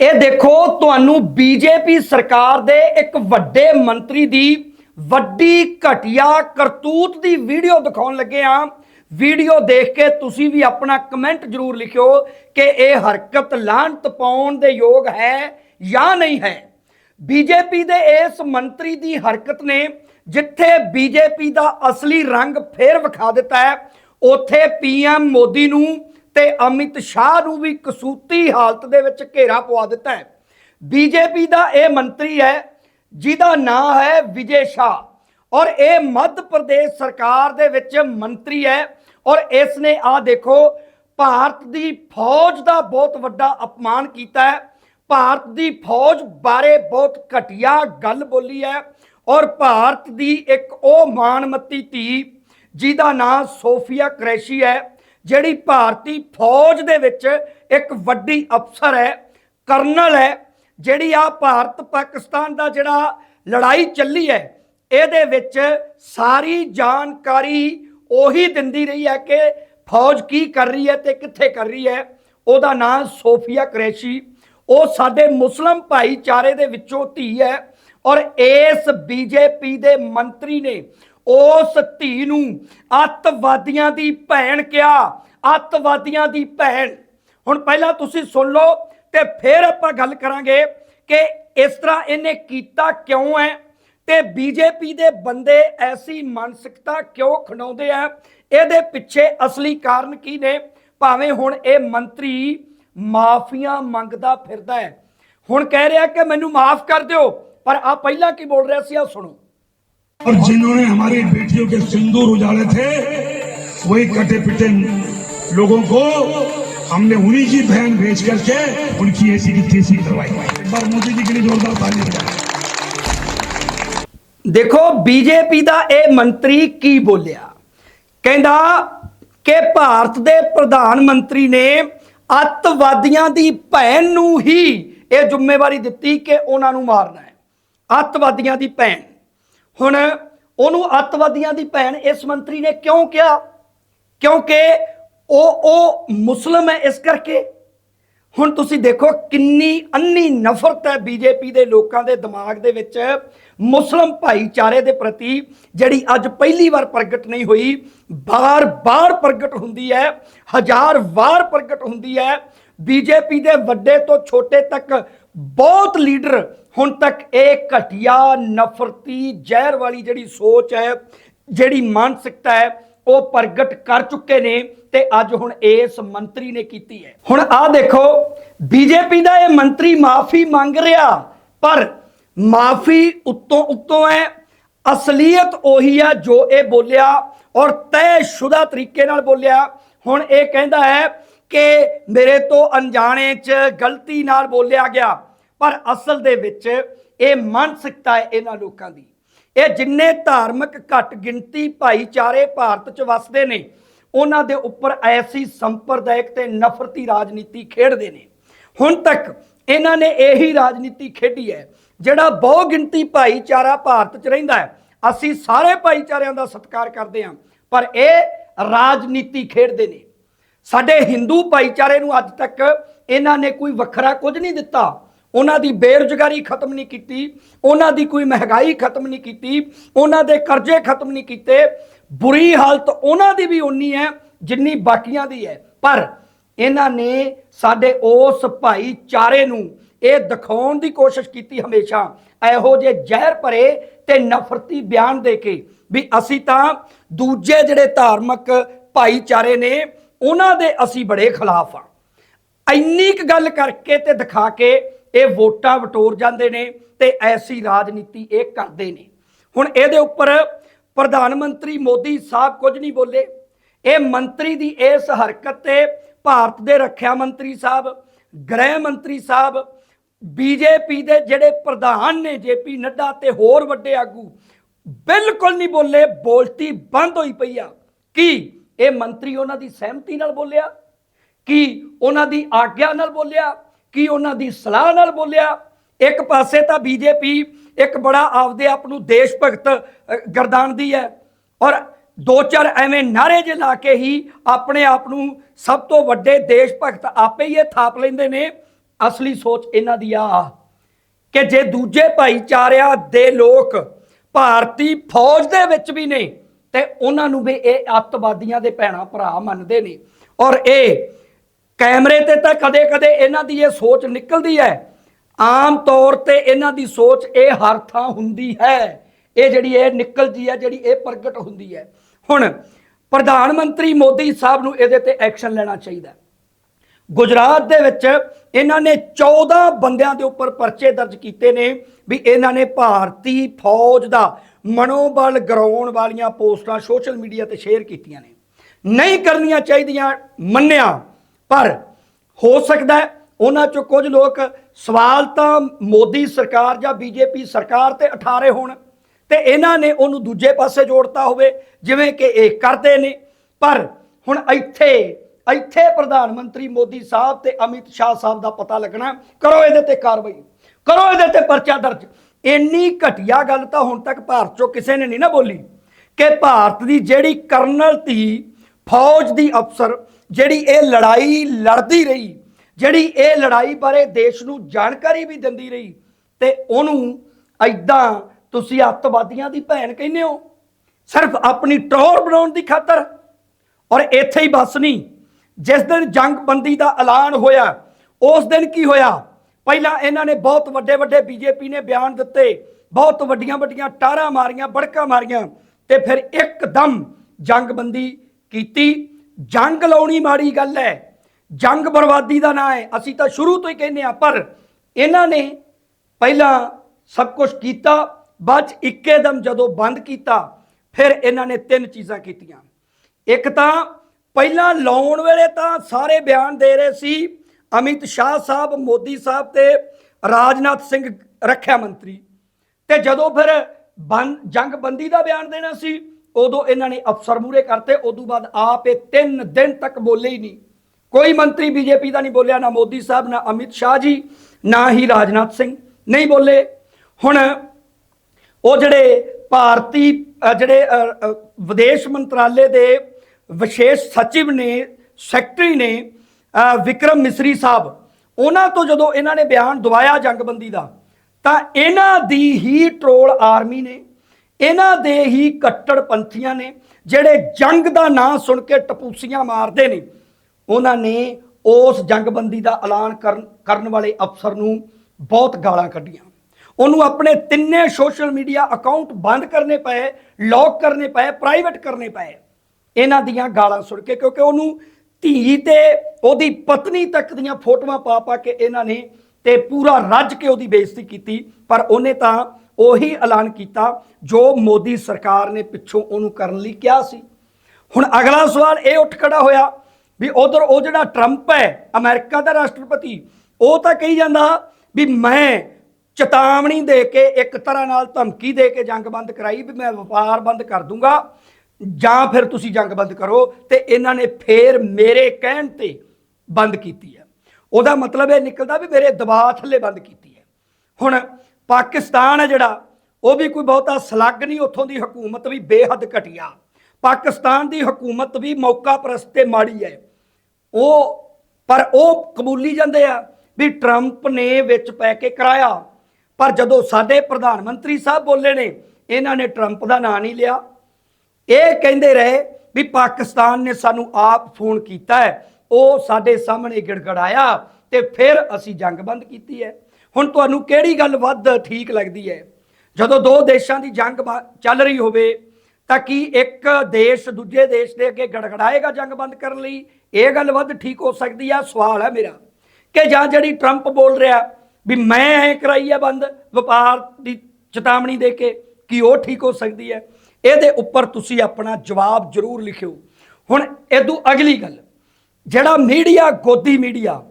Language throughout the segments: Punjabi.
ਇਹ ਦੇਖੋ, ਤੁਹਾਨੂੰ ਬੀਜੇਪੀ ਸਰਕਾਰ ਦੇ ਇੱਕ ਵੱਡੇ ਮੰਤਰੀ ਦੀ ਵੱਡੀ ਘਟੀਆ ਕਰਤੂਤ ਦੀ ਵੀਡੀਓ ਦਿਖਾਉਣ ਲੱਗੇ ਆ ਵੀਡੀਓ ਦੇਖ ਕੇ ਤੁਸੀਂ ਵੀ ਆਪਣਾ ਕਮੈਂਟ ਜ਼ਰੂਰ ਲਿਖਿਓ ਕਿ ਇਹ ਹਰਕਤ ਲਾਂਤ ਪਾਉਣ ਦੇ ਯੋਗ ਹੈ ਜਾਂ ਨਹੀਂ ਹੈ। ਬੀਜੇਪੀ ਦੇ ਇਸ ਮੰਤਰੀ ਦੀ ਹਰਕਤ ਨੇ ਜਿੱਥੇ ਬੀਜੇਪੀ ਦਾ ਅਸਲੀ ਰੰਗ ਫੇਰ ਵਿਖਾ ਦਿੱਤਾ ਹੈ, ਉੱਥੇ ਪੀਐਮ ਮੋਦੀ ਨੂੰ ਤੇ ਅਮਿਤ ਸ਼ਾਹ ਨੂੰ ਵੀ ਕਸੂਤੀ ਹਾਲਤ ਦੇ ਵਿੱਚ ਘੇਰਾ ਪਵਾ ਦਿੱਤਾ ਹੈ। ਬੀਜੇਪੀ ਦਾ ਇਹ ਮੰਤਰੀ ਹੈ, ਜਿਹਦਾ ਨਾਂ ਹੈ ਵਿਜੇ ਸ਼ਾਹ। ਔਰ ਇਹ ਮੱਧ ਪ੍ਰਦੇਸ਼ ਸਰਕਾਰ ਦੇ ਵਿੱਚ ਮੰਤਰੀ ਹੈ। ਔਰ ਇਸ ਨੇ ਆ ਦੇਖੋ, ਭਾਰਤ ਦੀ ਫੌਜ ਦਾ ਬਹੁਤ ਵੱਡਾ ਅਪਮਾਨ ਕੀਤਾ ਹੈ। ਭਾਰਤ ਦੀ ਫੌਜ ਬਾਰੇ ਬਹੁਤ ਘਟੀਆ ਗੱਲ ਬੋਲੀ ਹੈ। ਔਰ ਭਾਰਤ ਦੀ ਇੱਕ ਉਹ ਮਾਨਮੱਤੀ ਧੀ, ਜਿਹਦਾ ਨਾਂ ਸੋਫੀਆ ਕ੍ਰੈਸ਼ੀ ਹੈ। ਜਿਹੜੀ ਭਾਰਤੀ ਫੌਜ ਦੇ ਵਿੱਚ ਇੱਕ ਵੱਡੀ ਅਫਸਰ ਹੈ, ਕਰਨਲ ਹੈ, ਜਿਹੜੀ ਆ ਭਾਰਤ ਪਾਕਿਸਤਾਨ ਦਾ ਜਿਹੜਾ ਲੜਾਈ ਚੱਲੀ ਹੈ, ਇਹਦੇ ਵਿੱਚ ਸਾਰੀ ਜਾਣਕਾਰੀ ਉਹੀ ਦਿੰਦੀ ਰਹੀ ਹੈ ਕਿ ਫੌਜ ਕੀ ਕਰ ਰਹੀ ਹੈ ਤੇ ਕਿੱਥੇ ਕਰ ਰਹੀ ਹੈ। ਉਹਦਾ ਨਾਮ ਸੋਫੀਆ ਕ੍ਰੈਸ਼ੀ। ਉਹ ਸਾਡੇ ਮੁਸਲਮ ਭਾਈਚਾਰੇ ਦੇ ਵਿੱਚੋਂ ਧੀ ਹੈ ਔਰ ਇਸ ਬੀਜੇਪੀ ਦੇ ਮੰਤਰੀ ਨੇ ਉਸ ਧੀ ਨੂੰ ਅੱਤਵਾਦੀਆਂ ਦੀ ਭੈਣ ਕਿਹਾ, ਅੱਤਵਾਦੀਆਂ ਦੀ ਭੈਣ। ਹੁਣ ਪਹਿਲਾਂ ਤੁਸੀਂ ਸੁਣ ਲਓ ਤੇ ਫਿਰ ਆਪਾਂ ਗੱਲ ਕਰਾਂਗੇ ਕਿ ਇਸ ਤਰ੍ਹਾਂ ਇਹਨੇ ਕੀਤਾ ਕਿਉਂ ਹੈ ਤੇ ਬੀਜੇਪੀ ਦੇ ਬੰਦੇ ਐਸੀ ਮਾਨਸਿਕਤਾ ਕਿਉਂ ਖਣਾਉਂਦੇ ਆ? ਇਹਦੇ ਪਿੱਛੇ ਅਸਲੀ ਕਾਰਨ ਕੀ ਨੇ? ਭਾਵੇਂ ਹੁਣ ਇਹ ਮੰਤਰੀ ਮਾਫੀਆਂ ਮੰਗਦਾ ਫਿਰਦਾ ਹੈ। ਹੁਣ ਕਹਿ ਰਿਹਾ ਕਿ ਮੈਨੂੰ ਮਾਫ ਕਰ ਦਿਓ, ਪਰ ਆ ਪਹਿਲਾਂ ਕੀ ਬੋਲ ਰਿਹਾ ਸੀ ਆ ਸੁਣੋ। और जिन्होंने हमारी बेटियों के सिंदूर उजाड़े थे वही कटे पिटे लोगों को हमने उन्हीं की बहन भेज करके उनकी ऐसी की तैसी करवाई एक बार मोदी जी के लिए जोरदार ताली बजाएं। ਦੇਖੋ ਬੀਜੇਪੀ ਦਾ ਇਹ ਮੰਤਰੀ ਕੀ ਬੋਲਿਆ ਕਹਿੰਦਾ ਕਿ ਭਾਰਤ ਦੇ ਪ੍ਰਧਾਨ ਮੰਤਰੀ ਨੇ ਅੱਤਵਾਦੀਆਂ ਦੀ ਭੈਣ ਨੂੰ ਹੀ ਇਹ ਜ਼ਿੰਮੇਵਾਰੀ ਦਿੱਤੀ ਕਿ ਉਹਨਾਂ ਨੂੰ ਮਾਰਨਾ ਹੈ ਅੱਤਵਾਦੀਆਂ ਦੀ ਭੈਣ ਹੁਣ ਉਹਨੂੰ ਅੱਤਵਾਦੀਆਂ ਦੀ ਭੈਣ ਇਸ ਮੰਤਰੀ ਨੇ ਕਿਉਂ ਕਿਹਾ? ਕਿਉਂਕਿ ਉਹ ਉਹ ਮੁਸਲਮ ਹੈ ਇਸ ਕਰਕੇ। ਹੁਣ ਤੁਸੀਂ ਦੇਖੋ ਕਿੰਨੀ ਅੰਨੀ ਨਫ਼ਰਤ ਹੈ ਬੀਜੇਪੀ ਦੇ ਲੋਕਾਂ ਦੇ ਦਿਮਾਗ ਦੇ ਵਿੱਚ। ਮੁਸਲਮ ਭਾਈਚਾਰੇ ਦੇ ਪ੍ਰਤੀ ਜਿਹੜੀ ਅੱਜ ਪਹਿਲੀ ਵਾਰ ਪ੍ਰਗਟ ਨਹੀਂ ਹੋਈ ਬਾਰ-ਬਾਰ ਪ੍ਰਗਟ ਹੁੰਦੀ ਹੈ, ਹਜ਼ਾਰ ਵਾਰ ਪ੍ਰਗਟ ਹੁੰਦੀ ਹੈ। ਬੀਜੇਪੀ ਦੇ ਵੱਡੇ ਤੋਂ ਛੋਟੇ ਤੱਕ ਬਹੁਤ ਲੀਡਰ ਹੁਣ ਤੱਕ ਇਹ ਘਟੀਆ, ਨਫ਼ਰਤੀ, ਜ਼ਹਿਰ ਵਾਲੀ ਜਿਹੜੀ ਸੋਚ ਹੈ, ਜਿਹੜੀ ਮਾਨਸਿਕਤਾ ਹੈ, ਉਹ ਪ੍ਰਗਟ ਕਰ ਚੁੱਕੇ ਨੇ ਤੇ ਅੱਜ ਹੁਣ ਇਸ ਮੰਤਰੀ ਨੇ ਕੀਤੀ ਹੈ। ਹੁਣ ਆਹ ਦੇਖੋ, ਬੀਜੇਪੀ ਦਾ ਇਹ ਮੰਤਰੀ ਮਾਫੀ ਮੰਗ ਰਿਹਾ, ਪਰ ਮਾਫੀ ਉੱਤੋਂ ਉੱਤੋਂ ਹੈ, ਅਸਲੀਅਤ ਉਹੀ ਆ ਜੋ ਇਹ ਬੋਲਿਆ ਔਰ ਤੈਅਸ਼ੁਦਾ ਤਰੀਕੇ ਨਾਲ ਬੋਲਿਆ। ਹੁਣ ਇਹ ਕਹਿੰਦਾ ਹੈ ਕਿ ਮੇਰੇ ਤੋਂ ਅਣਜਾਣੇ 'ਚ ਗਲਤੀ ਨਾਲ ਬੋਲਿਆ ਗਿਆ, ਪਰ ਅਸਲ ਦੇ ਵਿੱਚ ਇਹ ਮਾਨਸਿਕਤਾ ਹੈ ਇਹਨਾਂ ਲੋਕਾਂ ਦੀ। ਇਹ ਜਿੰਨੇ ਧਾਰਮਿਕ ਘੱਟ ਗਿਣਤੀ ਭਾਈਚਾਰੇ ਭਾਰਤ 'ਚ ਵਸਦੇ ਨੇ, ਉਹਨਾਂ ਦੇ ਉੱਪਰ ਐਸੀ ਸੰਪਰਦਾਇਕ ਤੇ ਨਫ਼ਰਤੀ ਰਾਜਨੀਤੀ ਖੇਡਦੇ ਨੇ। ਹੁਣ ਤੱਕ ਇਹਨਾਂ ਨੇ ਇਹੀ ਰਾਜਨੀਤੀ ਖੇਡੀ ਹੈ ਜਿਹੜਾ ਬਹੁ ਗਿਣਤੀ ਭਾਈਚਾਰਾ ਭਾਰਤ 'ਚ ਰਹਿੰਦਾ ਹੈ, ਅਸੀਂ ਸਾਰੇ ਭਾਈਚਾਰਿਆਂ ਦਾ ਸਤਿਕਾਰ ਕਰਦੇ ਹਾਂ, ਪਰ ਇਹ ਰਾਜਨੀਤੀ ਖੇਡਦੇ ਨੇ। ਸਾਡੇ ਹਿੰਦੂ ਭਾਈਚਾਰੇ ਨੂੰ ਅੱਜ ਤੱਕ ਇਹਨਾਂ ਨੇ ਕੋਈ ਵੱਖਰਾ ਕੁਝ ਨਹੀਂ ਦਿੱਤਾ। ਉਹਨਾਂ ਦੀ ਬੇਰੁਜ਼ਗਾਰੀ ਖਤਮ ਨਹੀਂ ਕੀਤੀ, ਉਹਨਾਂ ਦੀ ਕੋਈ ਮਹਿੰਗਾਈ ਖਤਮ ਨਹੀਂ ਕੀਤੀ, ਉਹਨਾਂ ਦੇ ਕਰਜ਼ੇ ਖਤਮ ਨਹੀਂ ਕੀਤੇ। ਬੁਰੀ ਹਾਲਤ ਉਹਨਾਂ ਦੀ ਵੀ ਉਨੀ ਹੈ ਜਿੰਨੀ ਬਾਕੀਆਂ ਦੀ ਹੈ। ਪਰ ਇਹਨਾਂ ਨੇ ਸਾਡੇ ਉਸ ਭਾਈਚਾਰੇ ਨੂੰ ਇਹ ਦਿਖਾਉਣ ਦੀ ਕੋਸ਼ਿਸ਼ ਕੀਤੀ ਹਮੇਸ਼ਾ, ਇਹੋ ਜਿਹੇ ਜ਼ਹਿਰ ਭਰੇ ਤੇ ਨਫ਼ਰਤੀ ਬਿਆਨ ਦੇ ਕੇ ਵੀ ਅਸੀਂ ਤਾਂ ਦੂਜੇ ਜਿਹੜੇ ਧਾਰਮਿਕ ਭਾਈਚਾਰੇ ਨੇ, ਉਹਨਾਂ ਦੇ ਅਸੀਂ ਬੜੇ ਖਿਲਾਫ ਆ ਇੰਨੀ ਕੁ ਗੱਲ ਕਰਕੇ ਤੇ ਦਿਖਾ ਕੇ ਇਹ ਵੋਟਾਂ ਵਟੋਰ ਜਾਂਦੇ ਨੇ ਤੇ ਐਸੀ ਰਾਜਨੀਤੀ ਇਹ ਕਰਦੇ ਨੇ। ਹੁਣ ਇਹਦੇ ਉੱਪਰ ਪ੍ਰਧਾਨ ਮੰਤਰੀ ਮੋਦੀ ਸਾਹਿਬ ਕੁਝ ਨਹੀਂ ਬੋਲੇ। ਇਹ ਮੰਤਰੀ ਦੀ ਇਸ ਹਰਕਤ ਤੇ ਭਾਰਤ ਦੇ ਰੱਖਿਆ ਮੰਤਰੀ ਸਾਹਿਬ, ਗ੍ਰਹਿ ਮੰਤਰੀ ਸਾਹਿਬ ਬੀਜੇਪੀ ਦੇ ਜਿਹੜੇ ਪ੍ਰਧਾਨ ਨੇ ਜੇਪੀ ਨੱਡਾ ਤੇ ਹੋਰ ਵੱਡੇ ਆਗੂ ਬਿਲਕੁਲ ਨਹੀਂ ਬੋਲੇ ਬੋਲਤੀ ਬੰਦ ਹੋਈ ਪਈ ਆ। ਕੀ ਇਹ ਮੰਤਰੀ ਉਹਨਾਂ ਦੀ ਸਹਿਮਤੀ ਨਾਲ ਬੋਲਿਆ? ਕੀ ਉਹਨਾਂ ਦੀ ਆਗਿਆ ਨਾਲ ਬੋਲਿਆ? ਕੀ ਉਹਨਾਂ ਦੀ ਸਲਾਹ ਨਾਲ ਬੋਲਿਆ? ਇੱਕ ਪਾਸੇ ਤਾਂ ਬੀਜੇਪੀ ਇੱਕ ਬੜਾ ਆਪਦੇ ਆਪ ਨੂੰ ਦੇਸ਼ ਭਗਤ ਅ, ਗਰਦਾਨਦੀ ਹੈ। ਔਰ ਦੋ ਚਾਰ ਐਵੇਂ ਨਾਰੇ ਜੇ ਲਾ ਕੇ ਹੀ ਆਪਣੇ ਆਪ ਨੂੰ ਸਭ ਤੋਂ ਵੱਡੇ ਦੇਸ਼ ਭਗਤ ਆਪੇ ਹੀ ਇਹ ਥਾਪ ਲੈਂਦੇ ਨੇ। ਅਸਲੀ ਸੋਚ ਇਹਨਾਂ ਦੀ ਆ ਕਿ ਜੇ ਦੂਜੇ ਭਾਈਚਾਰਿਆਂ ਦੇ ਲੋਕ ਭਾਰਤੀ ਫੌਜ ਦੇ ਵਿੱਚ ਵੀ ਨੇ, ਤੇ ਉਹਨਾਂ ਨੂੰ ਵੀ ਇਹ ਅੱਤਵਾਦੀਆਂ ਦੇ ਭੈਣਾ ਭਰਾ ਮੰਨਦੇ ਨੇ। ਔਰ ਇਹ ਕੈਮਰੇ ਤੇ ਤਾਂ ਕਦੇ-ਕਦੇ ਇਹਨਾਂ ਦੀ ਇਹ ਸੋਚ ਨਿਕਲਦੀ ਹੈ। ਆਮ ਤੌਰ ਤੇ ਇਹਨਾਂ ਦੀ ਸੋਚ ਇਹ ਹਰ ਥਾਂ ਹੁੰਦੀ ਹੈ। ਇਹ ਜਿਹੜੀ ਇਹ ਨਿਕਲਦੀ ਹੈ, ਜਿਹੜੀ ਇਹ ਪ੍ਰਗਟ ਹੁੰਦੀ ਹੈ। ਹੁਣ ਪ੍ਰਧਾਨ ਮੰਤਰੀ ਮੋਦੀ ਸਾਹਿਬ ਨੂੰ ਇਹਦੇ ਤੇ ਐਕਸ਼ਨ ਲੈਣਾ ਚਾਹੀਦਾ ਗੁਜਰਾਤ ਦੇ ਵਿੱਚ ਇਹਨਾਂ ਨੇ 14 ਬੰਦਿਆਂ ਦੇ ਉੱਪਰ ਪਰਚੇ ਦਰਜ ਕੀਤੇ ਨੇ ਵੀ ਇਹਨਾਂ ਨੇ ਭਾਰਤੀ ਫੌਜ ਦਾ ਮਨੋਬਲ ਗਰਾਉਣ ਵਾਲੀਆਂ ਪੋਸਟਾਂ ਸੋਸ਼ਲ ਮੀਡੀਆ ਤੇ ਸ਼ੇਅਰ ਕੀਤੀਆਂ ਨੇ। ਨਹੀਂ ਕਰਨੀਆਂ ਚਾਹੀਦੀਆਂ, ਮੰਨਿਆ, ਪਰ ਹੋ ਸਕਦਾ ਉਹਨਾਂ ਚੋਂ ਕੁਝ ਲੋਕ ਸਵਾਲ ਤਾਂ ਮੋਦੀ ਸਰਕਾਰ ਜਾਂ ਬੀਜੇਪੀ ਸਰਕਾਰ ਤੇ ਅਠਾਰੇ ਹੋਣ ਤੇ ਇਹਨਾਂ ਨੇ ਉਹਨੂੰ ਦੂਜੇ ਪਾਸੇ ਜੋੜਤਾ ਹੋਵੇ, ਜਿਵੇਂ ਕਿ ਇਹ ਕਰਦੇ ਨੇ। ਪਰ ਹੁਣ ਇੱਥੇ ਇੱਥੇ ਪ੍ਰਧਾਨ ਮੰਤਰੀ ਮੋਦੀ ਸਾਹਿਬ ਤੇ ਅਮਿਤ ਸ਼ਾਹ ਸਾਹਿਬ ਦਾ ਪਤਾ ਲੱਗਣਾ ਕਰੋ ਇਹਦੇ ਤੇ ਕਾਰਵਾਈ। ਕਰੋ ਇਹਦੇ ਤੇ ਪਰਚਾ ਦਰਜ। ਇੰਨੀ ਘਟੀਆ ਗੱਲ ਤਾਂ ਹੁਣ ਤੱਕ ਭਾਰਤ ਚੋਂ ਕਿਸੇ ਨੇ ਨਹੀਂ ਨਾ ਬੋਲੀ ਕਿ ਭਾਰਤ ਦੀ ਜਿਹੜੀ ਕਰਨਲ ਧੀ ਫੌਜ ਦੀ ਅਫਸਰ, ਜਿਹੜੀ ਇਹ ਲੜਾਈ ਲੜਦੀ ਰਹੀ, ਜਿਹੜੀ ਇਹ ਲੜਾਈ ਬਾਰੇ ਦੇਸ਼ ਨੂੰ ਜਾਣਕਾਰੀ ਵੀ ਦਿੰਦੀ ਰਹੀ ਤੇ ਉਹਨੂੰ ਐਦਾਂ ਤੁਸੀਂ ਅੱਤਵਾਦੀਆਂ ਦੀ ਭੈਣ ਕਹਿੰਦੇ ਹੋ। ਸਿਰਫ ਆਪਣੀ ਟਰੋਰ ਬਣਾਉਣ ਦੀ ਖਾਤਰ। ਔਰ ਇੱਥੇ ਹੀ ਬਸ ਨਹੀਂ। ਜਿਸ ਦਿਨ ਜੰਗਬੰਦੀ ਦਾ ਐਲਾਨ ਹੋਇਆ, ਉਸ ਦਿਨ ਕੀ ਹੋਇਆ? ਪਹਿਲਾਂ ਇਹਨਾਂ ਨੇ ਬਹੁਤ ਵੱਡੇ ਵੱਡੇ ਬੀਜੇਪੀ ਨੇ ਬਿਆਨ ਦਿੱਤੇ, ਬਹੁਤ ਵੱਡੀਆਂ ਵੱਡੀਆਂ ਟਾਰਾਂ ਮਾਰੀਆਂ, ਬੜਕਾਂ ਮਾਰੀਆਂ ਤੇ ਫਿਰ ਇੱਕਦਮ ਜੰਗਬੰਦੀ ਕੀਤੀ। ਜੰਗ ਲਾਉਣੀ ਮਾੜੀ ਗੱਲ ਹੈ, ਜੰਗ ਬਰਬਾਦੀ ਦਾ ਨਾਂ ਹੈ, ਅਸੀਂ ਤਾਂ ਸ਼ੁਰੂ ਤੋਂ ਹੀ ਕਹਿੰਦੇ ਆ ਪਰ ਇਹਨਾਂ ਨੇ ਪਹਿਲਾਂ ਸਭ ਕੁਝ ਕੀਤਾ, ਬਾਅਦ 'ਚ ਇੱਕੇਦਮ ਜਦੋਂ ਬੰਦ ਕੀਤਾ, ਫਿਰ ਇਹਨਾਂ ਨੇ ਤਿੰਨ ਚੀਜ਼ਾਂ ਕੀਤੀਆਂ। ਇੱਕ ਤਾਂ ਪਹਿਲਾਂ ਲਾਉਣ ਵੇਲੇ ਤਾਂ ਸਾਰੇ ਬਿਆਨ ਦੇ ਰਹੇ ਸੀ। ਅਮਿਤ ਸ਼ਾਹ ਸਾਹਿਬ, ਮੋਦੀ ਸਾਹਿਬ ਤੇ ਰਾਜਨਾਥ ਸਿੰਘ ਰੱਖਿਆ ਮੰਤਰੀ। ਤੇ ਜਦੋਂ ਫਿਰ ਬੰਦ ਜੰਗਬੰਦੀ ਦਾ ਬਿਆਨ ਦੇਣਾ ਸੀ, ਉਦੋਂ ਇਹਨਾਂ ਨੇ ਅਫਸਰ ਮੂਰੇ ਕਰਤੇ। ਉਦੋਂ ਬਾਅਦ ਆਪ ਇਹ 3 ਦਿਨ ਤੱਕ ਬੋਲੇ ਹੀ ਨਹੀਂ। ਕੋਈ ਮੰਤਰੀ ਬੀਜੇਪੀ ਦਾ ਨਹੀਂ ਬੋਲਿਆ, ਨਾ ਮੋਦੀ ਸਾਹਿਬ, ਨਾ ਅਮਿਤ ਸ਼ਾਹ ਜੀ, ਨਾ ਹੀ ਰਾਜਨਾਥ ਸਿੰਘ। ਨਹੀਂ ਬੋਲੇ। ਹੁਣ ਉਹ ਜਿਹੜੇ ਭਾਰਤੀ ਜਿਹੜੇ ਵਿਦੇਸ਼ ਮੰਤਰਾਲੇ ਦੇ ਵਿਸ਼ੇਸ਼ ਸਚਿਵ ਨੇ, ਸੈਕਟਰੀ ਨੇ ਵਿਕਰਮ ਮਿਸਰੀ ਸਾਹਿਬ, ਉਹਨਾਂ ਤੋਂ ਜਦੋਂ ਇਹਨਾਂ ਨੇ ਬਿਆਨ ਦਵਾਇਆ ਜੰਗਬੰਦੀ ਦਾ, ਤਾਂ ਇਹਨਾਂ ਦੀ ਹੀ ਟਰੋਲ ਆਰਮੀ ਨੇ, ਇਹਨਾਂ ਦੇ ਹੀ ਕੱਟੜਪੰਥੀਆਂ ਨੇ, ਜਿਹੜੇ ਜੰਗ ਦਾ ਨਾਂ ਸੁਣ ਕੇ ਟਪੂਸੀਆਂ ਮਾਰਦੇ ਨੇ, ਉਹਨਾਂ ਨੇ ਉਸ ਜੰਗਬੰਦੀ ਦਾ ਐਲਾਨ ਕਰਨ ਕਰਨ ਵਾਲੇ ਅਫਸਰ ਨੂੰ ਬਹੁਤ ਗਾਲਾਂ ਕੱਢੀਆਂ। ਉਹਨੂੰ ਆਪਣੇ ਤਿੰਨੇ ਸੋਸ਼ਲ ਮੀਡੀਆ ਅਕਾਊਂਟ ਬੰਦ ਕਰਨੇ ਪਏ, ਲੌਕ ਕਰਨੇ ਪਏ, ਪ੍ਰਾਈਵੇਟ ਕਰਨੇ ਪਏ। ਇਹਨਾਂ ਦੀਆਂ ਗਾਲਾਂ ਸੁਣ ਕੇ, ਕਿਉਂਕਿ ਉਹਨੂੰ ਧੀ ਤੇ ਉਹਦੀ ਪਤਨੀ ਤੱਕ ਦੀਆਂ ਫੋਟੋਆਂ ਪਾ ਪਾ ਕੇ ਇਹਨਾਂ ਨੇ ਤੇ ਪੂਰਾ ਰੱਜ ਕੇ ਉਹਦੀ ਬੇਇੱਜ਼ਤੀ ਕੀਤੀ। ਪਰ ਉਹਨੇ ਤਾਂ ਉਹੀ ਐਲਾਨ ਕੀਤਾ ਜੋ ਮੋਦੀ ਸਰਕਾਰ ਨੇ ਪਿੱਛੋਂ ਉਹਨੂੰ ਕਰਨ ਲਈ ਕਿਹਾ ਸੀ। ਹੁਣ ਅਗਲਾ ਸਵਾਲ ਇਹ ਉੱਠ ਖੜਾ ਹੋਇਆ ਵੀ ਉਧਰ ਉਹ ਜਿਹੜਾ ਟਰੰਪ ਹੈ, ਅਮਰੀਕਾ ਦਾ ਰਾਸ਼ਟਰਪਤੀ, ਉਹ ਤਾਂ ਕਹੀ ਜਾਂਦਾ ਵੀ ਮੈਂ ਚੇਤਾਵਨੀ ਦੇ ਕੇ ਇੱਕ ਤਰ੍ਹਾਂ ਨਾਲ ਧਮਕੀ ਦੇ ਕੇ ਜੰਗ ਬੰਦ ਕਰਾਈ ਵੀ ਮੈਂ ਵਪਾਰ ਬੰਦ ਕਰ ਦੂੰਗਾ। ਜਾਂ ਫਿਰ ਤੁਸੀਂ ਜੰਗ ਬੰਦ ਕਰੋ ਤੇ ਇਹਨਾਂ ਨੇ ਫੇਰ ਮੇਰੇ ਕਹਿਣ ਤੇ ਬੰਦ ਕੀਤੀ ਹੈ। ਉਹਦਾ ਮਤਲਬ ਇਹ ਨਿਕਲਦਾ ਵੀ ਮੇਰੇ ਦਬਾਅ ਥੱਲੇ ਬੰਦ ਕੀਤੀ ਹੈ। ਹੁਣ ਪਾਕਿਸਤਾਨ ਹੈ ਜਿਹੜਾ, ਉਹ ਵੀ ਕੋਈ ਬਹੁਤਾ ਸਲੱਗ ਨਹੀਂ ਉੱਥੋਂ ਦੀ ਹਕੂਮਤ ਵੀ, ਬੇਹੱਦ ਘਟੀਆ। ਪਾਕਿਸਤਾਨ ਦੀ ਹਕੂਮਤ ਵੀ ਮੌਕਾ ਪ੍ਰਸਤ ਤੇ ਮਾੜੀ ਹੈ। ਉਹ, ਪਰ ਉਹ ਕਬੂਲੀ ਜਾਂਦੇ ਆ ਵੀ ਟਰੰਪ ਨੇ ਵਿੱਚ ਪੈ ਕੇ ਕਰਾਇਆ। ਪਰ ਜਦੋਂ ਸਾਡੇ ਪ੍ਰਧਾਨ ਮੰਤਰੀ ਸਾਹਿਬ ਬੋਲੇ ਨੇ, ਇਹਨਾਂ ਨੇ ਟਰੰਪ ਦਾ ਨਾਂ ਨਹੀਂ ਲਿਆ। ਇਹ ਕਹਿੰਦੇ ਰਹੇ ਵੀ ਪਾਕਿਸਤਾਨ ਨੇ ਸਾਨੂੰ ਆਪ ਫੋਨ ਕੀਤਾ ਹੈ। ਉਹ ਸਾਡੇ ਸਾਹਮਣੇ ਗਿੜਗੜਾਇਆ ਤੇ ਫਿਰ ਅਸੀਂ ਜੰਗ ਬੰਦ ਕੀਤੀ ਹੈ। ਹੁਣ ਤੁਹਾਨੂੰ ਕਿਹੜੀ ਗੱਲ ਵੱਧ ਠੀਕ ਲੱਗਦੀ ਹੈ? ਜਦੋਂ ਦੋ ਦੇਸ਼ਾਂ ਦੀ ਜੰਗ ਬ- ਚੱਲ ਰਹੀ ਹੋਵੇ, ਤਾਂ ਕੀ ਇੱਕ ਦੇਸ਼ ਦੂਜੇ ਦੇਸ਼ ਦੇ ਅੱਗੇ ਗੜਗੜਾਏਗਾ ਜੰਗ ਬੰਦ ਕਰਨ ਲਈ? ਇਹ ਗੱਲ ਵੱਧ ਠੀਕ ਹੋ ਸਕਦੀ ਆ? ਸਵਾਲ ਹੈ ਮੇਰਾ। ਕਿ ਜਾਂ ਜਿਹੜੀ ਟਰੰਪ ਬੋਲ ਰਿਹਾ ਵੀ ਮੈਂ ਐ ਕਰਾਈ ਹੈ ਬੰਦ, ਵਪਾਰ ਦੀ ਚੇਤਾਵਨੀ ਦੇ ਕੇ, ਕੀ ਉਹ ਠੀਕ ਹੋ ਸਕਦੀ ਹੈ? ਇਹਦੇ ਉੱਪਰ ਤੁਸੀਂ ਆਪਣਾ ਜਵਾਬ ਜ਼ਰੂਰ ਲਿਖਿਓ। ਹੁਣ ਇਦੋਂ ਅਗਲੀ ਗੱਲ, ਜਿਹੜਾ ਮੀਡੀਆ, ਗੋਦੀ ਮੀਡੀਆ,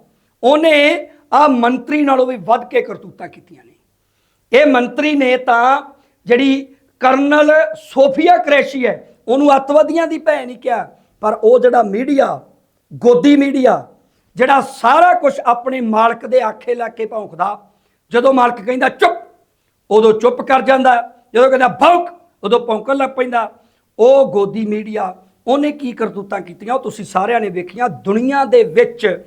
ਉਹਨੇ ਆ ਮੰਤਰੀ ਨਾਲੋਂ ਵੀ ਵੱਧ ਕੇ ਕਰਤੂਤਾਂ ਕੀਤੀਆਂ ਨੇ। ਇਹ ਮੰਤਰੀ ਨੇ ਤਾਂ ਜਿਹੜੀ ਕਰਨਲ ਸੋਫੀਆ ਕ੍ਰੈਸ਼ੀ ਹੈ, ਉਹਨੂੰ ਅੱਤਵਾਦੀਆਂ ਦੀ ਭੈ ਨਹੀਂ ਕਿਹਾ, ਪਰ ਉਹ ਜਿਹੜਾ ਮੀਡੀਆ, ਗੋਦੀ ਮੀਡੀਆ, ਜਿਹੜਾ ਸਾਰਾ ਕੁਝ ਆਪਣੇ ਮਾਲਕ ਦੇ ਆਖੇ ਲਾ ਕੇ ਭੌਂਕਦਾ, ਜਦੋਂ ਮਾਲਕ ਕਹਿੰਦਾ ਚੁੱਪ, ਉਦੋਂ ਚੁੱਪ ਕਰ ਜਾਂਦਾ, ਜਦੋਂ ਕਹਿੰਦਾ ਭੌਂਕ ਉਦੋਂ ਭੌਂਕਣ ਲੱਗ ਪੈਂਦਾ। ਉਹ ਗੋਦੀ ਮੀਡੀਆ, ਉਹਨੇ ਕੀ ਕਰਤੂਤਾਂ ਕੀਤੀਆਂ? ਉਹ ਤੁਸੀਂ ਸਾਰਿਆਂ ਨੇ ਵੇਖੀਆਂ। ਦੁਨੀਆ ਦੇ ਵਿੱਚ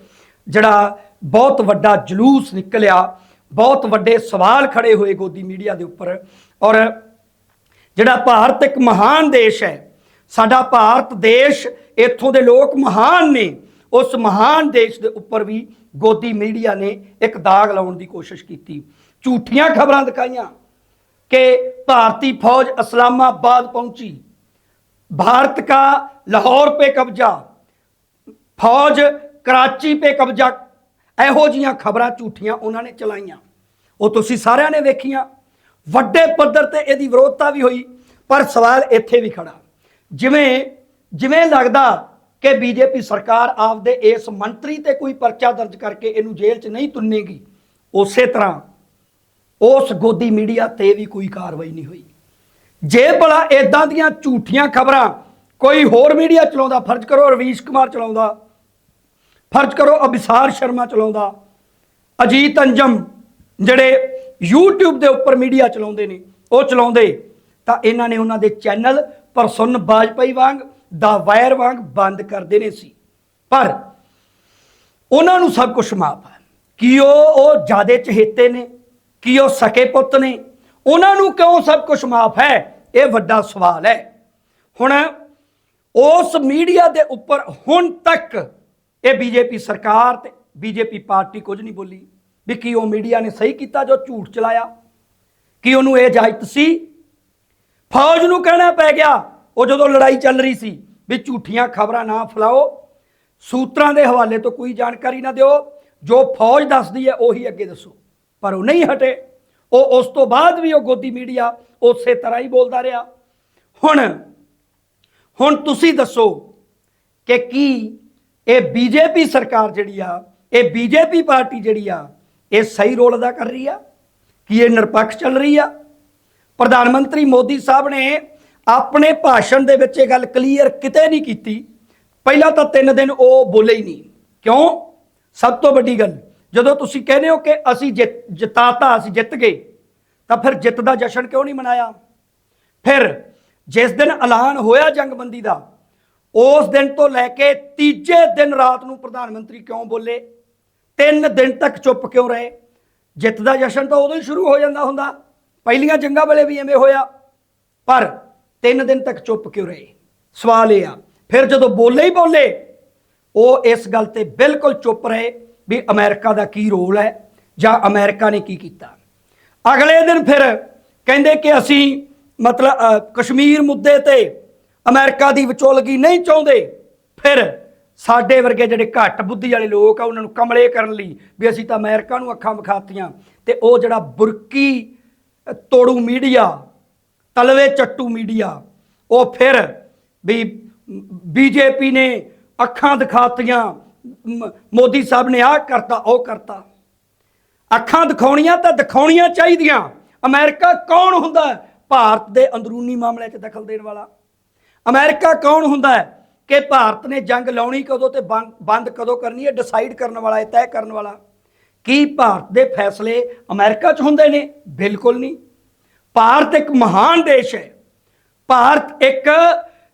ਜਿਹੜਾ ਬਹੁਤ ਵੱਡਾ ਜਲੂਸ ਨਿਕਲਿਆ, ਬਹੁਤ ਵੱਡੇ ਸਵਾਲ ਖੜੇ ਹੋਏ ਗੋਦੀ ਮੀਡੀਆ ਦੇ ਉੱਪਰ। ਔਰ ਜਿਹੜਾ ਭਾਰਤ ਇੱਕ ਮਹਾਨ ਦੇਸ਼ ਹੈ, ਸਾਡਾ ਭਾਰਤ ਦੇਸ਼ ਇੱਥੋਂ ਦੇ ਲੋਕ ਮਹਾਨ ਨੇ। ਉਸ ਮਹਾਨ ਦੇਸ਼ ਦੇ ਉੱਪਰ ਵੀ ਗੋਦੀ ਮੀਡੀਆ ਨੇ ਇੱਕ ਦਾਗ ਲਾਉਣ ਦੀ ਕੋਸ਼ਿਸ਼ ਕੀਤੀ। ਝੂਠੀਆਂ ਖਬਰਾਂ ਦਿਖਾਈਆਂ। ਕਿ ਭਾਰਤੀ ਫੌਜ ਇਸਲਾਮਾਬਾਦ ਪਹੁੰਚੀ भारत का लाहौर पे कब्जा ਫੌਜ ਕਰਾਚੀ ਤੇ ਕਬਜ਼ਾ ਇਹੋ ਜੀਆਂ ਖਬਰਾਂ ਝੂਠੀਆਂ ਉਹਨਾਂ ਨੇ ਚਲਾਈਆਂ ਉਹ ਤੁਸੀਂ ਸਾਰਿਆਂ ਨੇ ਵੇਖੀਆਂ ਵੱਡੇ ਪੱਧਰ ਤੇ ਇਹਦੀ ਵਿਰੋਧਤਾ ਵੀ ਹੋਈ ਪਰ ਸਵਾਲ ਇੱਥੇ ਵੀ ਖੜਾ ਜਿਵੇਂ ਜਿਵੇਂ ਲੱਗਦਾ ਕਿ ਬੀਜੇਪੀ ਸਰਕਾਰ ਆਪਦੇ ਇਸ ਮੰਤਰੀ ਤੇ ਕੋਈ ਪਰਚਾ ਦਰਜ ਕਰਕੇ ਇਹਨੂੰ ਜੇਲ੍ਹ 'ਚ ਨਹੀਂ ਤੁੰਨੇਗੀ ਉਸੇ ਤਰ੍ਹਾਂ ਉਸ ਗੋਦੀ ਮੀਡੀਆ ਤੇ ਵੀ ਕੋਈ ਕਾਰਵਾਈ ਨਹੀਂ ਹੋਈ। ਜੇ ਭਲਾ ਇਦਾਂ ਦੀਆਂ ਝੂਠੀਆਂ ਖਬਰਾਂ ਕੋਈ ਹੋਰ ਮੀਡੀਆ ਚਲਾਉਂਦਾ, ਫਰਜ਼ ਕਰੋ ਰਵੀਸ਼ ਕੁਮਾਰ ਚਲਾਉਂਦਾ, ਫਰਜ਼ ਕਰੋ ਅਬਿਸਾਰ ਸ਼ਰਮਾ ਚਲਾਉਂਦਾ, ਅਜੀਤ ਅੰਜਮ ਜਿਹੜੇ YouTube ਦੇ ਉੱਪਰ ਮੀਡੀਆ ਚਲਾਉਂਦੇ ਨੇ, ਉਹ ਚਲਾਉਂਦੇ, ਤਾਂ ਇਹਨਾਂ ਨੇ ਉਹਨਾਂ ਦੇ ਚੈਨਲ ਪਰਸੁੰਨ ਬਾਜਪਾਈ ਵਾਂਗ, ਦਾ ਵਾਇਰ ਵਾਂਗ ਬੰਦ ਕਰ ਦੇਣੇ ਸੀ। ਪਰ ਉਹਨਾਂ ਨੂੰ ਸਭ ਕੁਝ ਮਾਫ ਹੈ। ਕਿ ਉਹ ਉਹ ਜਿਆਦੇ ਚਹੇਤੇ ਨੇ? ਕੀ ਉਹ ਸਕੇ ਪੁੱਤ ਨੇ? ਉਹਨਾਂ ਨੂੰ ਕਿਉਂ ਸਭ ਕੁਝ ਮਾਫ ਹੈ? ਇਹ ਵੱਡਾ ਸਵਾਲ ਹੈ। ਹੁਣ ਉਸ ਮੀਡੀਆ ਦੇ ਉੱਪਰ ਹੁਣ ਤੱਕ ਇਹ ਬੀਜੇਪੀ ਸਰਕਾਰ ਤੇ ਬੀਜੇਪੀ ਪਾਰਟੀ ਕੁਝ ਨਹੀਂ ਬੋਲੀ ਵੀ ਕੀ ਉਹ ਮੀਡੀਆ ਨੇ ਸਹੀ ਕੀਤਾ ਜੋ ਝੂਠ ਚਲਾਇਆ? ਕੀ ਉਹਨੂੰ ਇਹ ਇਜਾਜ਼ਤ ਸੀ? ਫੌਜ ਨੂੰ ਕਹਿਣਾ ਪੈ ਗਿਆ, ਉਹ ਜਦੋਂ ਲੜਾਈ ਚੱਲ ਰਹੀ ਸੀ ਵੀ ਝੂਠੀਆਂ ਖਬਰਾਂ ਨਾ ਫੈਲਾਓ, ਸੂਤਰਾਂ ਦੇ ਹਵਾਲੇ ਤੋਂ ਕੋਈ ਜਾਣਕਾਰੀ ਨਾ ਦਿਓ, ਜੋ ਫੌਜ ਦੱਸਦੀ ਹੈ ਉਹੀ ਅੱਗੇ ਦੱਸੋ। ਪਰ ਉਹ ਨਹੀਂ ਹਟੇ। ਉਹ ਉਸ ਤੋਂ ਬਾਅਦ ਵੀ ਉਹ ਗੋਦੀ ਮੀਡੀਆ ਉਸੇ ਤਰ੍ਹਾਂ ਹੀ ਬੋਲਦਾ ਰਿਹਾ। ਹੁਣ ਹੁਣ ਤੁਸੀਂ ਦੱਸੋ ਕਿ ਕੀ ਇਹ ਬੀਜੇਪੀ ਸਰਕਾਰ ਜਿਹੜੀ ਆ, ਇਹ ਬੀਜੇਪੀ ਪਾਰਟੀ ਜਿਹੜੀ ਆ, ਇਹ ਸਹੀ ਰੋਲ ਅਦਾ ਕਰ ਰਹੀ ਆ? ਕੀ ਇਹ ਨਿਰਪੱਖ ਚੱਲ ਰਹੀ ਆ? ਪ੍ਰਧਾਨ ਮੰਤਰੀ ਮੋਦੀ ਸਾਹਿਬ ਨੇ ਆਪਣੇ ਭਾਸ਼ਣ ਦੇ ਵਿੱਚ ਇਹ ਗੱਲ ਕਲੀਅਰ ਕਿਤੇ ਨਹੀਂ ਕੀਤੀ। ਪਹਿਲਾਂ ਤਾਂ ਤਿੰਨ ਦਿਨ ਉਹ ਬੋਲੇ ਹੀ ਨਹੀਂ। ਕਿਉਂ? ਸਭ ਤੋਂ ਵੱਡੀ ਗੱਲ ਜਦੋਂ ਤੁਸੀਂ ਕਹਿੰਦੇ ਹੋ ਕਿ ਅਸੀਂ ਜਿੱਤ- ਜਿਤਾਤਾ, ਅਸੀਂ ਜਿੱਤ ਗਏ, ਤਾਂ ਫਿਰ ਜਿੱਤ ਦਾ ਜਸ਼ਨ ਕਿਉਂ ਨਹੀਂ ਮਨਾਇਆ? ਫਿਰ ਜਿਸ ਦਿਨ ਐਲਾਨ ਹੋਇਆ ਜੰਗਬੰਦੀ ਦਾ, ਉਸ ਦਿਨ ਤੋਂ ਲੈ ਕੇ ਤੀਜੇ ਦਿਨ ਰਾਤ ਨੂੰ ਪ੍ਰਧਾਨ ਮੰਤਰੀ ਕਿਉਂ ਬੋਲੇ? ਤਿੰਨ ਦਿਨ ਤੱਕ ਚੁੱਪ ਕਿਉਂ ਰਹੇ? ਜਿੱਤ ਦਾ ਜਸ਼ਨ ਤਾਂ ਉਦੋਂ ਹੀ ਸ਼ੁਰੂ ਹੋ ਜਾਂਦਾ ਹੁੰਦਾ। ਪਹਿਲੀਆਂ ਜੰਗਾਂ ਵੇਲੇ ਵੀ ਐਵੇਂ ਹੋਇਆ। ਪਰ ਤਿੰਨ ਦਿਨ ਤੱਕ ਚੁੱਪ ਕਿਉਂ ਰਹੇ? ਸਵਾਲ ਇਹ ਆ। ਫਿਰ ਜਦੋਂ ਬੋਲੇ ਹੀ ਬੋਲੇ, ਉਹ ਇਸ ਗੱਲ ਤੇ ਬਿਲਕੁਲ ਚੁੱਪ ਰਹੇ। ਵੀ ਅਮਰੀਕਾ ਦਾ ਕੀ ਰੋਲ ਹੈ ਜਾਂ ਅਮਰੀਕਾ ਨੇ ਕੀ ਕੀਤਾ। ਅਗਲੇ ਦਿਨ ਫਿਰ ਕਹਿੰਦੇ ਕਿ ਅਸੀਂ ਮਤਲਬ ਕਸ਼ਮੀਰ ਮੁੱਦੇ ਤੇ ਅਮਰੀਕਾ ਦੀ ਵਿਚੋਲਗੀ ਨਹੀਂ ਚਾਹੁੰਦੇ। ਫਿਰ ਸਾਡੇ ਵਰਗੇ ਜਿਹੜੇ ਘੱਟ ਬੁੱਧੀ ਵਾਲੇ ਲੋਕ ਆ, ਉਹਨਾਂ ਨੂੰ ਕਮਲੇ ਕਰਨ ਲਈ ਵੀ ਅਸੀਂ ਤਾਂ ਅਮਰੀਕਾ ਨੂੰ ਅੱਖਾਂ ਵਿਖਾਤੀਆਂ। ਤੇ ਉਹ ਜਿਹੜਾ ਬੁਰਕੀ ਤੋੜੂ ਮੀਡੀਆ, ਤਲਵੇ ਚੱਟੂ ਮੀਡੀਆ, ਉਹ ਫਿਰ ਵੀ ਬੀਜੇਪੀ ਨੇ ਅੱਖਾਂ ਦਿਖਾਤੀਆਂ। ਮੋਦੀ ਸਾਹਿਬ ਨੇ ਆਹ ਕਰਤਾ, ਉਹ ਕਰਤਾ। ਅੱਖਾਂ ਦਿਖਾਉਣੀਆਂ ਤਾਂ ਦਿਖਾਉਣੀਆਂ ਚਾਹੀਦੀਆਂ। ਅਮਰੀਕਾ ਕੌਣ ਹੁੰਦਾ ਹੈ? ਭਾਰਤ ਦੇ ਅੰਦਰੂਨੀ ਮਾਮਲਿਆਂ 'ਚ ਦਖਲ ਦੇਣ ਵਾਲਾ। ਅਮਰੀਕਾ ਕੌਣ ਹੁੰਦਾ ਹੈ? ਕਿ ਭਾਰਤ ਨੇ ਜੰਗ ਲਾਉਣੀ ਕਦੋਂ ਤੇ ਬੰਦ- ਬੰਦ ਕਦੋਂ ਕਰਨੀ ਹੈ ਡਿਸਾਈਡ ਕਰਨ ਵਾਲਾ ਹੈ, ਤੈਅ ਕਰਨ ਵਾਲਾ। ਕੀ ਭਾਰਤ ਦੇ ਫੈਸਲੇ ਅਮਰੀਕਾ 'ਚ ਹੁੰਦੇ ਨੇ? ਬਿਲਕੁਲ ਨਹੀਂ। ਭਾਰਤ ਇੱਕ ਮਹਾਨ ਦੇਸ਼ ਹੈ। ਭਾਰਤ ਇੱਕ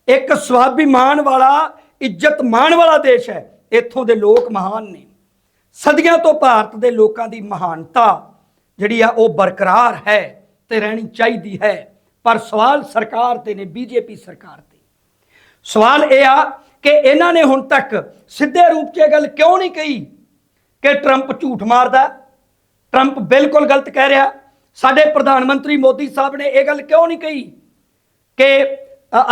ਇੱਕ ਸਵਾਭਿਮਾਨ ਵਾਲਾ, ਇੱਜ਼ਤ ਮਾਣ ਵਾਲਾ ਦੇਸ਼ ਹੈ। ਇੱਥੋਂ ਦੇ ਲੋਕ ਮਹਾਨ ਨੇ। ਸਦੀਆਂ ਤੋਂ ਭਾਰਤ ਦੇ ਲੋਕਾਂ ਦੀ ਮਹਾਨਤਾ ਜਿਹੜੀ ਆ ਉਹ ਬਰਕਰਾਰ ਹੈ ਤੇ ਰਹਿਣੀ ਚਾਹੀਦੀ ਹੈ। ਪਰ ਸਵਾਲ ਸਰਕਾਰ ਤੇ ਨੇ, ਬੀਜੇਪੀ ਸਰਕਾਰ ਤੇ। ਸਵਾਲ ਇਹ ਆ ਕਿ ਇਹਨਾਂ ਨੇ ਹੁਣ ਤੱਕ ਸਿੱਧੇ ਰੂਪ 'ਚ ਇਹ ਗੱਲ ਕਿਉਂ ਨਹੀਂ ਕਹੀ ਕਿ ਟਰੰਪ ਝੂਠ ਮਾਰਦਾ ਹੈ? ਟਰੰਪ ਬਿਲਕੁਲ ਗਲਤ ਕਹਿ ਰਿਹਾ। ਸਾਡੇ ਪ੍ਰਧਾਨ ਮੰਤਰੀ ਮੋਦੀ ਸਾਹਿਬ ਨੇ ਇਹ ਗੱਲ ਕਿਉਂ ਨਹੀਂ ਕਹੀ ਕਿ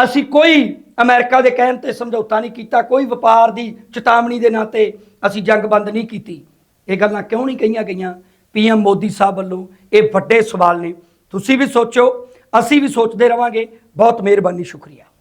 ਅਸੀਂ ਕੋਈ ਅਮਰੀਕਾ ਦੇ ਕਹਿਣ ਤੇ ਸਮਝੌਤਾ ਨਹੀਂ ਕੀਤਾ, ਕੋਈ ਵਪਾਰ ਦੀ ਚੇਤਾਵਨੀ ਦੇ ਨਾਂ ਤੇ ਅਸੀਂ ਜੰਗ ਬੰਦ ਨਹੀਂ ਕੀਤੀ। ਇਹ ਗੱਲਾਂ ਕਿਉਂ ਨਹੀਂ ਕਹੀਆਂ ਗਈਆਂ? ਪੀਐਮ ਮੋਦੀ ਸਾਹਿਬ ਵੱਲੋਂ ਇਹ ਵੱਡੇ ਸਵਾਲ ਨੇ। ਤੁਸੀਂ ਵੀ ਸੋਚੋ, ਅਸੀਂ ਵੀ ਸੋਚਦੇ ਰਵਾਂਗੇ। ਬਹੁਤ ਮਿਹਰਬਾਨੀ, ਸ਼ੁਕਰੀਆ।